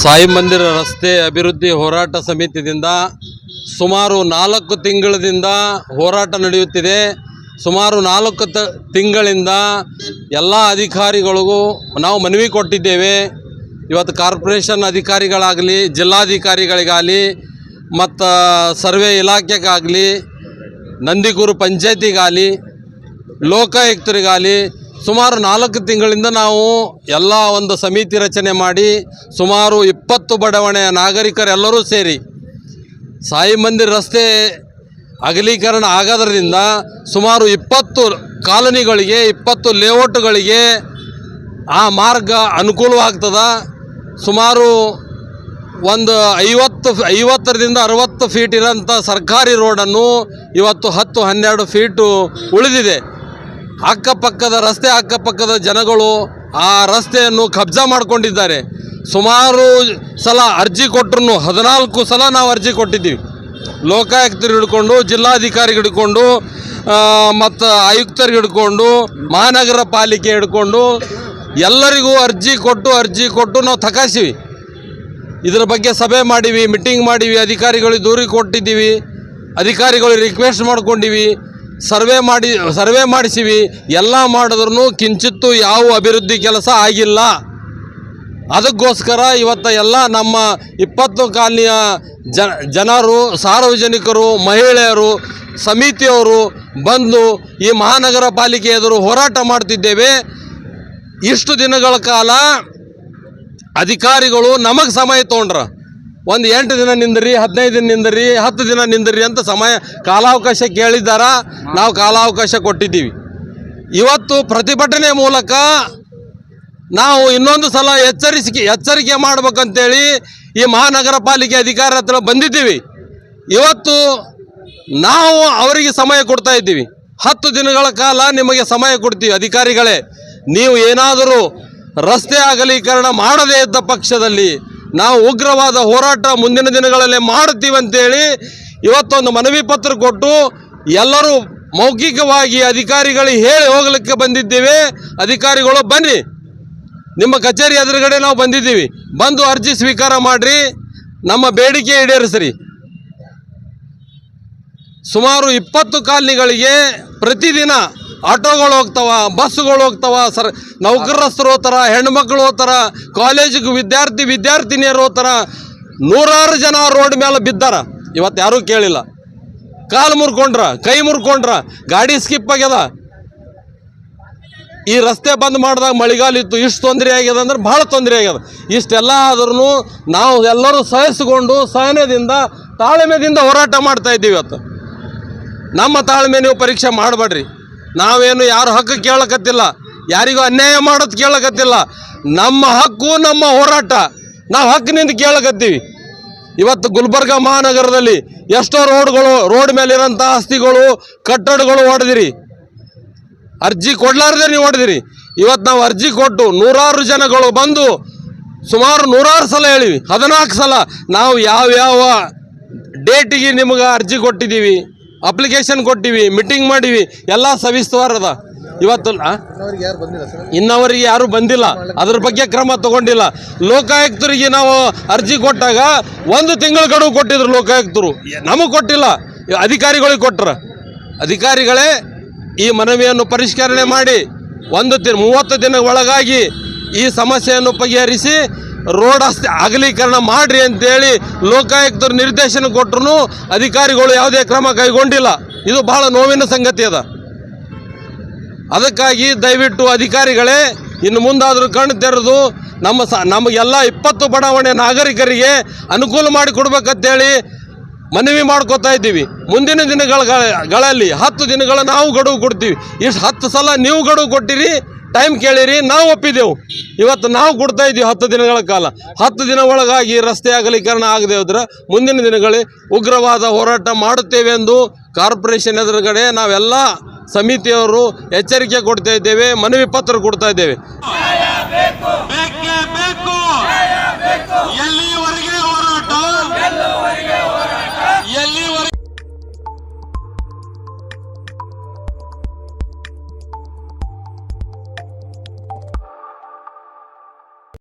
ಸಾಯಿ ಮಂದಿರ ರಸ್ತೆ ಅಭಿವೃದ್ಧಿ ಹೋರಾಟ ಸಮಿತಿಯಿಂದ ಸುಮಾರು ನಾಲ್ಕು ತಿಂಗಳಿಂದ ಹೋರಾಟ ನಡೆಯುತ್ತಿದೆ. ಸುಮಾರು ನಾಲ್ಕು ತ ತಿಂಗಳಿಂದ ಎಲ್ಲ ಅಧಿಕಾರಿಗಳಿಗೂ ನಾವು ಮನವಿ ಕೊಟ್ಟಿದ್ದೇವೆ. ಇವತ್ತು ಕಾರ್ಪೊರೇಷನ್ ಅಧಿಕಾರಿಗಳಾಗಲಿ, ಜಿಲ್ಲಾಧಿಕಾರಿಗಳಿಗಾಗಲಿ, ಮತ್ತು ಸರ್ವೆ ಇಲಾಖೆಗಾಗಲಿ, ನಂದಿಗೂರು ಪಂಚಾಯತಿಗಾಗಲಿ, ಲೋಕಾಯುಕ್ತರಿಗಾಗಲಿ ಸುಮಾರು ನಾಲ್ಕು ತಿಂಗಳಿಂದ ನಾವು ಎಲ್ಲ ಒಂದು ಸಮಿತಿ ರಚನೆ ಮಾಡಿ ಸುಮಾರು ಇಪ್ಪತ್ತು ಬಡಾವಣೆಯ ನಾಗರಿಕರೆಲ್ಲರೂ ಸೇರಿ ಸಾಯಿ ಮಂದಿರ ರಸ್ತೆ ಅಗಲೀಕರಣ ಆಗೋದ್ರಿಂದ ಸುಮಾರು ಇಪ್ಪತ್ತು ಕಾಲೋನಿಗಳಿಗೆ, ಇಪ್ಪತ್ತು ಲೇಔಟ್ಗಳಿಗೆ ಆ ಮಾರ್ಗ ಅನುಕೂಲವಾಗ್ತದ. ಸುಮಾರು ಒಂದು ಐವತ್ತು, ಐವತ್ತರಿಂದ ಅರವತ್ತು ಫೀಟ್ ಇರೋಂಥ ಸರ್ಕಾರಿ ರೋಡನ್ನು ಇವತ್ತು ಹತ್ತು, ಹನ್ನೆರಡು ಫೀಟು ಉಳಿದಿದೆ. ಅಕ್ಕಪಕ್ಕದ ರಸ್ತೆ, ಅಕ್ಕಪಕ್ಕದ ಜನಗಳು ಆ ರಸ್ತೆಯನ್ನು ಕಬ್ಜಾ ಮಾಡಿಕೊಂಡಿದ್ದಾರೆ. ಸುಮಾರು ಸಲ ಅರ್ಜಿ ಕೊಟ್ಟರು ಹದಿನಾಲ್ಕು ಸಲ ನಾವು ಅರ್ಜಿ ಕೊಟ್ಟಿದ್ದೀವಿ. ಲೋಕಾಯುಕ್ತರು ಹಿಡ್ಕೊಂಡು ಜಿಲ್ಲಾಧಿಕಾರಿ ಹಿಡ್ಕೊಂಡು ಮತ್ತು ಆಯುಕ್ತರಿಗೆ ಹಿಡ್ಕೊಂಡು, ಮಹಾನಗರ ಪಾಲಿಕೆ ಹಿಡ್ಕೊಂಡು ಎಲ್ಲರಿಗೂ ಅರ್ಜಿ ಕೊಟ್ಟು ಅರ್ಜಿ ಕೊಟ್ಟು ನಾವು ತಕಾಸಿವಿ ಇದರ ಬಗ್ಗೆ ಸಭೆ ಮಾಡೀವಿ, ಮೀಟಿಂಗ್ ಮಾಡೀವಿ ಅಧಿಕಾರಿಗಳಿಗೆ ದೂರಿ ಕೊಟ್ಟಿದ್ದೀವಿ ಅಧಿಕಾರಿಗಳಿಗೆ ರಿಕ್ವೆಸ್ಟ್ ಮಾಡ್ಕೊಂಡಿವಿ. ಸರ್ವೆ ಮಾಡಿ, ಸರ್ವೆ ಮಾಡಿಸಿವಿ. ಎಲ್ಲ ಮಾಡಿದ್ರೂ ಕಿಂಚಿತ್ತು ಯಾವ ಅಭಿವೃದ್ಧಿ ಕೆಲಸ ಆಗಿಲ್ಲ. ಅದಕ್ಕೋಸ್ಕರ ಇವತ್ತು ಎಲ್ಲ ನಮ್ಮ ಇಪ್ಪತ್ತು ಕಾಲನಿಯ ಜನರು, ಸಾರ್ವಜನಿಕರು, ಮಹಿಳೆಯರು, ಸಮಿತಿಯವರು ಬಂದು ಈ ಮಹಾನಗರ ಪಾಲಿಕೆ ಎದುರು ಹೋರಾಟ ಮಾಡ್ತಿದ್ದೇವೆ. ಇಷ್ಟು ದಿನಗಳ ಕಾಲ ಅಧಿಕಾರಿಗಳು ನಮಗೆ ಸಮಯ ತೊಗೊಂಡ್ರ. ಒಂದು ಎಂಟು ದಿನ ನಿಂದ್ರಿ, ಹದಿನೈದು ದಿನ ನಿಂದ್ರಿ, ಹತ್ತು ದಿನ ನಿಂದ್ರಿ ಅಂತ ಸಮಯ, ಕಾಲಾವಕಾಶ ಕೇಳಿದ್ದಾರ, ನಾವು ಕಾಲಾವಕಾಶ ಕೊಟ್ಟಿದ್ದೀವಿ. ಇವತ್ತು ಪ್ರತಿಭಟನೆ ಮೂಲಕ ನಾವು ಇನ್ನೊಂದು ಸಲ ಎಚ್ಚರಿಸಿಕೆ, ಎಚ್ಚರಿಕೆ ಮಾಡ್ಬೇಕಂತೇಳಿ ಈ ಮಹಾನಗರ ಪಾಲಿಕೆ ಅಧಿಕಾರ ಹತ್ರ ಬಂದಿದ್ದೀವಿ. ಇವತ್ತು ನಾವು ಅವರಿಗೆ ಸಮಯ ಕೊಡ್ತಾ ಇದ್ದೀವಿ. ಹತ್ತು ದಿನಗಳ ಕಾಲ ನಿಮಗೆ ಸಮಯ ಕೊಡ್ತೀವಿ ಅಧಿಕಾರಿಗಳೇ. ನೀವು ಏನಾದರೂ ರಸ್ತೆ ಅಗಲೀಕರಣ ಮಾಡದೇ ಇದ್ದ ಪಕ್ಷದಲ್ಲಿ ನಾವು ಉಗ್ರವಾದ ಹೋರಾಟ ಮುಂದಿನ ದಿನಗಳಲ್ಲಿ ಮಾಡುತ್ತೀವಿ ಅಂತೇಳಿ ಇವತ್ತೊಂದು ಮನವಿ ಪತ್ರ ಕೊಟ್ಟು ಎಲ್ಲರೂ ಮೌಖಿಕವಾಗಿ ಅಧಿಕಾರಿಗಳಿಗೆ ಹೇಳಿ ಹೋಗಲಿಕ್ಕೆ ಬಂದಿದ್ದೇವೆ. ಅಧಿಕಾರಿಗಳು ಬನ್ನಿ. ನಿಮ್ಮ ಕಚೇರಿ ಎದುರುಗಡೆ ನಾವು ಬಂದಿದ್ದೀವಿ. ಬಂದು ಅರ್ಜಿ ಸ್ವೀಕಾರ ಮಾಡಿರಿ. ನಮ್ಮ ಬೇಡಿಕೆ ಈಡೇರಿಸ್ರಿ. ಸುಮಾರು ಇಪ್ಪತ್ತು ಕಾಲನಿಗಳಿಗೆ ಪ್ರತಿದಿನ ಆಟೋಗಳು ಹೋಗ್ತಾವ ಬಸ್ಗಳು ಹೋಗ್ತಾವ, ಸರ್, ನೌಕರಸ್ಥರು ಹೋಗ್ತಾರ, ಹೆಣ್ಮಕ್ಳು ಹೋಗ್ತಾರ, ಕಾಲೇಜಿಗೆ ವಿದ್ಯಾರ್ಥಿ, ವಿದ್ಯಾರ್ಥಿನಿಯರು ಹೋಗ್ತಾರ. ನೂರಾರು ಜನ ರೋಡ್ ಮೇಲೆ ಬಿದ್ದಾರ. ಇವತ್ತು ಯಾರೂ ಕೇಳಿಲ್ಲ. ಕಾಲು ಮುರ್ಕೊಂಡ್ರ, ಕೈ ಮುರ್ಕೊಂಡ್ರ, ಗಾಡಿ ಸ್ಕಿಪ್ ಆಗ್ಯದ. ಈ ರಸ್ತೆ ಬಂದ್ ಮಾಡಿದಾಗ ಮಳೆಗಾಲ ಇತ್ತು, ಇಷ್ಟು ತೊಂದರೆ ಆಗ್ಯದ ಅಂದ್ರೆ ಭಾಳ ತೊಂದರೆ ಆಗ್ಯದ. ಇಷ್ಟೆಲ್ಲ ಆದ್ರೂ ನಾವು ಎಲ್ಲರೂ ಸಹಿಸ್ಕೊಂಡು ಸಹನೆಯಿಂದ ತಾಳ್ಮೆದಿಂದ ಹೋರಾಟ ಮಾಡ್ತಾ ಇದ್ದೀವಿ ಇವತ್ತು. ನಮ್ಮ ತಾಳ್ಮೆ ನೀವು ಪರೀಕ್ಷೆ ಮಾಡಬೇಡ್ರಿ. ನಾವೇನು ಯಾರು ಹಕ್ಕು ಕೇಳಕತ್ತಿಲ್ಲ, ಯಾರಿಗೂ ಅನ್ಯಾಯ ಮಾಡೋದು ಕೇಳಕತ್ತಿಲ್ಲ. ನಮ್ಮ ಹಕ್ಕು, ನಮ್ಮ ಹೋರಾಟ, ನಾವು ಹಕ್ಕಿನಿಂದ ಕೇಳಕತ್ತೀವಿ. ಇವತ್ತು ಗುಲ್ಬರ್ಗ ಮಹಾನಗರದಲ್ಲಿ ಎಷ್ಟೋ ರೋಡ್ಗಳು, ರೋಡ್ ಮೇಲಿರೋಂಥ ಆಸ್ತಿಗಳು, ಕಟ್ಟಡಗಳು ಹೊಡೆದಿರಿ ಅರ್ಜಿ ಕೊಡ್ಲಾರ್ದೆ ನೀವು ಹೊಡೆದಿರಿ ಇವತ್ತು ನಾವು ಅರ್ಜಿ ಕೊಟ್ಟು ನೂರಾರು ಜನಗಳು ಬಂದು ಸುಮಾರು ನೂರಾರು ಸಲ ಹೇಳಿವಿ. ಹದಿನಾಲ್ಕು ಸಲ ನಾವು ಯಾವ್ಯಾವ ಡೇಟಿಗೆ ನಿಮಗೆ ಅರ್ಜಿ ಕೊಟ್ಟಿದ್ದೀವಿ. ಅಪ್ಲಿಕೇಶನ್ ಕೊಟ್ಟಿವಿ ಮೀಟಿಂಗ್ ಮಾಡೀವಿ ಎಲ್ಲ ಸವಿಸ್ತವಾರದ. ಇವತ್ತು ಆ? ಇನ್ನವರಿಗೆ ಯಾರು ಬಂದಿಲ್ಲ ಸರ್? ಇನ್ನವರಿಗೆ ಯಾರು ಬಂದಿಲ್ಲ. ಅದ್ರ ಬಗ್ಗೆ ಕ್ರಮ ತಗೊಂಡಿಲ್ಲ. ಲೋಕಾಯುಕ್ತರಿಗೆ ನಾವು ಅರ್ಜಿ ಕೊಟ್ಟಾಗ ಒಂದು ತಿಂಗಳ ಗಡುವು ಕೊಟ್ಟಿದ್ರು ಲೋಕಾಯುಕ್ತರು. ನಮಗೆ ಕೊಟ್ಟಿಲ್ಲ. ಅಧಿಕಾರಿಗಳಿಗೆ ಕೊಟ್ರ. ಅಧಿಕಾರಿಗಳೇ ಈ ಮನವಿಯನ್ನು ಪರಿಷ್ಕರಣೆ ಮಾಡಿ ಒಂದು ದಿನ ಮೂವತ್ತು ದಿನ ಒಳಗಾಗಿ ಈ ಸಮಸ್ಯೆಯನ್ನು ಬಗೆಹರಿಸಿ ರೋಡ್ ಅಸ್ತಿ ಅಗಲೀಕರಣ ಮಾಡ್ರಿ ಅಂತೇಳಿ ಲೋಕಾಯುಕ್ತರು ನಿರ್ದೇಶನ ಕೊಟ್ಟರು ಅಧಿಕಾರಿಗಳು ಯಾವುದೇ ಕ್ರಮ ಕೈಗೊಂಡಿಲ್ಲ. ಇದು ಬಹಳ ನೋವಿನ ಸಂಗತಿ ಅದ. ಅದಕ್ಕಾಗಿ ದಯವಿಟ್ಟು ಅಧಿಕಾರಿಗಳೇ, ಇನ್ನು ಮುಂದಾದರೂ ಕಣ್ಣು ತೆರೆದು ನಮ್ಮ ಸ ನಮಗೆಲ್ಲ ಇಪ್ಪತ್ತು ಬಡಾವಣೆ ನಾಗರಿಕರಿಗೆ ಅನುಕೂಲ ಮಾಡಿ ಕೊಡ್ಬೇಕಂತೇಳಿ ಮನವಿ ಮಾಡ್ಕೋತಾ ಇದ್ದೀವಿ. ಮುಂದಿನ ದಿನಗಳ ಗಳಲ್ಲಿ ಹತ್ತು ದಿನಗಳ ನಾವು ಗಡುವು ಕೊಡ್ತೀವಿ. ಇಷ್ಟು ಹತ್ತು ಸಲ ನೀವು ಗಡುವು ಕೊಟ್ಟಿರಿ ಟೈಮ್ ಕೇಳಿರಿ, ನಾವು ಒಪ್ಪಿದೆವು ಇವತ್ತು ನಾವು ಕೊಡ್ತಾ ಇದ್ದೀವಿ ಹತ್ತು ದಿನಗಳ ಕಾಲ. ಹತ್ತು ದಿನ ಒಳಗಾಗಿ ರಸ್ತೆ ಅಗಲೀಕರಣ ಆಗದೆ ಹೋದ್ರೆ ಮುಂದಿನ ದಿನಗಳಲ್ಲಿ ಉಗ್ರವಾದ ಹೋರಾಟ ಮಾಡುತ್ತೇವೆ ಎಂದು ಕಾರ್ಪೊರೇಷನ್ ಎದುರುಗಡೆ ನಾವೆಲ್ಲ ಸಮಿತಿಯವರು ಎಚ್ಚರಿಕೆ ಕೊಡ್ತಾ ಇದ್ದೇವೆ, ಮನವಿ ಪತ್ರ ಕೊಡ್ತಾ ಇದ್ದೇವೆ.